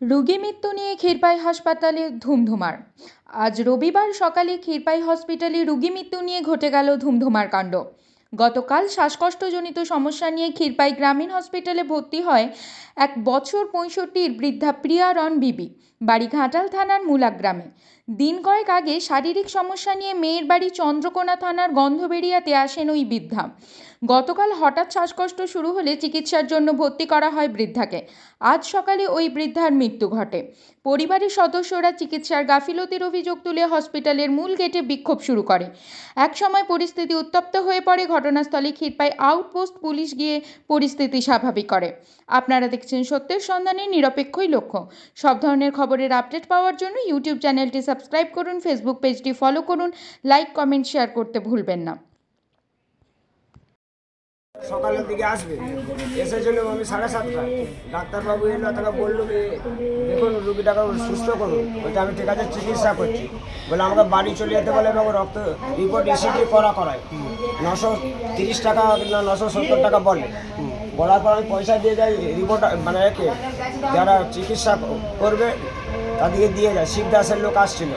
রোগী মৃত্যু নিয়ে ক্ষীরপাই হাসপাতালে ধুমধুমার। আজ রবিবার সকালে ক্ষীরপাই হসপিটালে রোগী মৃত্যু নিয়ে ঘটে গেল ধুমধুমার কাণ্ড। গতকাল শ্বাসকষ্টজনিত সমস্যা নিয়ে ক্ষীরপাই গ্রামীণ হসপিটালে ভর্তি হয় এক বছর পঁয়ষট্টির বৃদ্ধা প্রিয়া রন বিবি, বাড়ি ঘাটাল থানার মুলাক গ্রামে। দিন কয়েক আগে শারীরিক সমস্যা নিয়ে মেয়ের বাড়ি চন্দ্রকোনা থানার গন্ধবেড়িয়াতে আসেন ওই বৃদ্ধা। গতকাল হঠাৎ শ্বাসকষ্ট শুরু হলে চিকিৎসার জন্য ভর্তি করা হয় বৃদ্ধাকে। আজ সকালে ওই বৃদ্ধার মৃত্যু ঘটে। পরিবারের সদস্যরা চিকিৎসার গাফিলতির অভিযোগ তুলে হসপিটালের মূল গেটে বিক্ষোভ শুরু করে। একসময় পরিস্থিতি উত্তপ্ত হয়ে পড়ে, ঘটনাস্থলে ক্ষীরপাই আউটপোস্ট পুলিশ গিয়ে পরিস্থিতি স্বাভাবিক করে। আপনারা দেখছেন সত্যের সন্ধানে নিরপেক্ষই লক্ষ্য। সব ধরনের খবরের আপডেট পাওয়ার জন্য ইউটিউব চ্যানেলটি সাবস্ক্রাইব করুন, ফেসবুক পেজটি ফলো করুন, লাইক, কমেন্ট, শেয়ার করতে ভুলবেন না। সকালের দিকে আসবে এসেছিল আমি সাড়ে সাতটা ডাক্তারবাবু এলো তাকে বলল যে, দেখুন, রুগীটাকে সুস্থ করুন বলতে আমি ঠিক আছে, চিকিৎসা করছি। বলে, আমাকে বাড়ি চলে যেতে বলে, এবং রক্ত রিপোর্ট ইসিজি করা করায়। নশো তিরিশ টাকা না নশো সত্তর টাকা বলে। বলার পর আমি পয়সা দিয়ে যাই, রিপোর্ট মানে একে, যারা চিকিৎসা করবে তাদেরকে দিয়ে যায়। শিবদাসের লোক আসছিল।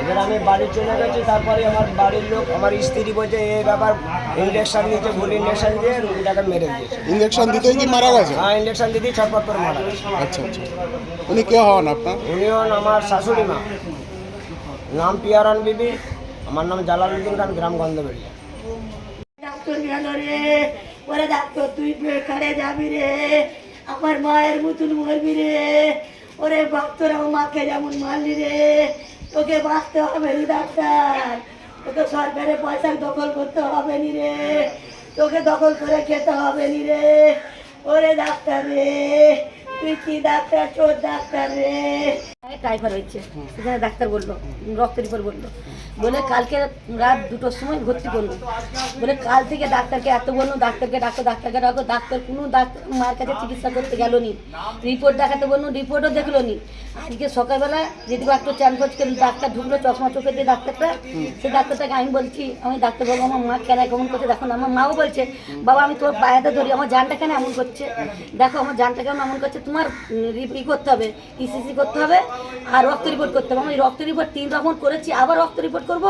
এবার আমি বাড়ি চলে গেছি তারপরে আমার বাড়ির লোক আমার স্ত্রী বলছে এই ব্যাপার ইঞ্জেকশন দিয়েছে ভুল ইঞ্জেকশন দিয়ে রুগীটাকে মেরে দিয়েছে। ইঞ্জেকশন দিতেই কি মারা গেছে? হ্যাঁ ইঞ্জেকশন দিতেই ছটপট করে মারা গেছে। আচ্ছা আচ্ছা। উনি কে হন আপনার? উনি হন আমার শাশুড়ি মা। নাম পিয়ারন বিবি আমার নাম জালালউদ্দিন খান গ্রাম গন্ধবেড়িয়া। ডাক্তার গেল রে ওরে ডাক্তার তুই বেকারে যাবি রে। আমার মায়ের মতন মরবি রে। ওরে ভক্তরাও মাকে যেমন মারলি রে। তোকে বাঁচতে হবে রে ডাক্তার। তোকে সরকারের পয়সা দখল করতে হবে নি রে। তোকে দখল করে খেতে হবে নি রে। ওরে ডাক্তার রে, তুই কি ডাক্তার, চোর ডাক্তার রে? টাইফার হয়েছে। সেখানে ডাক্তার বলল রক্ত রিপোর্ট বলল। বলে কালকে রাত দুটোর সময় ভর্তি করল বলে কাল থেকে ডাক্তারকে এত বলল ডাক্তারকে ডাক্তার ডাক্তারকে ডাকো। ডাক্তার কোনো ডাক্তার মার কাছে চিকিৎসা করতে গেল নি। রিপোর্ট দেখাতে বলল রিপোর্টও দেখল নি। আজকে সকালবেলা যেটুকু একটা চ্যান করছে ডাক্তার ঢুকলো চশমা চোখে দিয়ে ডাক্তারটা সে ডাক্তারটাকে আমি বলছি আমি ডাক্তার বাবু আমার মা কেন কেমন করছে? দেখো না আমার মাও বলছে বাবা আমি তোর পায়েতে ধরি আমার জানটা কেন এমন করছে? দেখো আমার জানটা কেমন এমন করছে? তোমার ই করতে হবে ইসিসি করতে হবে আর রক্ত রিপোর্ট করতে হবে। আমি রক্ত রিপোর্ট তিন রকম করেছি, আবার রক্ত রিপোর্ট করব?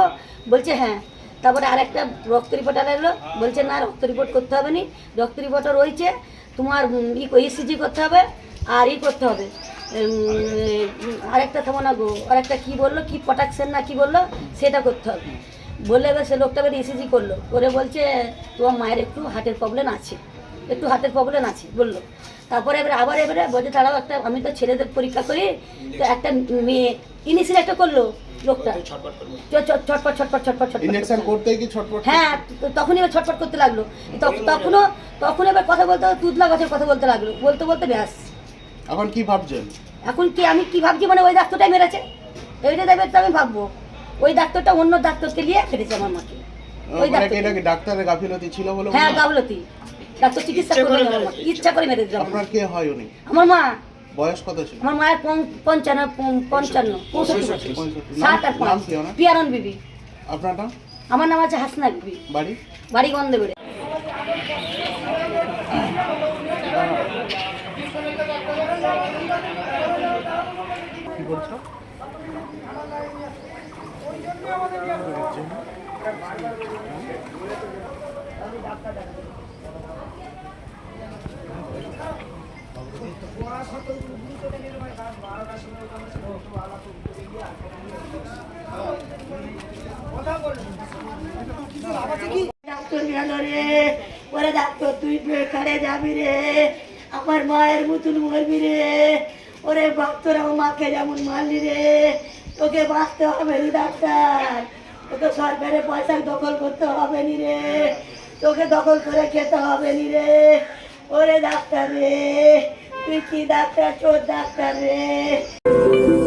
বলছে হ্যাঁ। তারপরে আরেকটা রক্ত রিপোর্ট আর এলো। বলছে, না, রক্ত রিপোর্ট করতে হবে নি। রক্ত রিপোর্টও রয়েছে। তোমার ইসিজি করতে হবে আর ই করতে হবে। আরেকটা থামো না গো। আরেকটা কী বলল? কী প্রোটেকশন না কি বলল? সেটা করতে হবে। বললে, এবার সে লোকটা এবার ইসিজি করল। করে বলছে, তোমার মায়ের একটু হার্টের প্রবলেম আছে। একটু হাতের প্রবলেম আছে বলল। তারপরে এবারে আবার এবারে বলছে তারাও একটা আমি তো ছেলেদের পরীক্ষা করি। তো একটা মেয়ে ইনিশিয়াল একটা করল লোকটা ছটপট ছটপট ছটপট ছটপট কি হ্যাঁ তো তখন এবার ছটপট করতে লাগল। তখনও তখন এবার কথা বলতে তুতলা গাছের কথা বলতে লাগল। বলতে বলতে ব্যাস। এখন কি ভাবছেন এখন কি আমি কি ভাবছি মানে ওই ডাক্তারটাই মেরেছে? এইটা দেবে তো আমি ভাববো। ওই ডাক্তারটা অন্য ডাক্তারকে নিয়ে মেরেছে আমার মাকে। ওই মানে ডাক্তার ডাক্তারের গাফিলতি ছিল বলে হ্যাঁ হয়? ডাক্তার চিকিৎসা করে ইচ্ছা করে মেরে দিল আপনার কে হয় উনি? আমার মা। বয়স কত ছিল? আমার মায়ের পঞ্চ- পঞ্চান্ন পঞ্চ- পঞ্চান্ন পঁয়ষট্টি। সাত আর পাঁচ? পিয়ারন বিবি। আপনার নাম? আমার নাম আছে হাসনা বিবি। বাড়ি? বাড়ি গন্ধে বেড়ে কি বলছো? রে আমার মায়ের মতন মরবি রে ওরে ডাক্তার আমার মাকে যেমন মারলি রে তোকে বাঁচতে হবে রে ডাক্তার তোকে সরকারের পয়সা দখল করতে হবে নি রে তোকে দখল করে খেতে হবে নি রে। ওরে ডাক্তার রে তুই কি ডাক্তার, চোর ডাক্তার রে।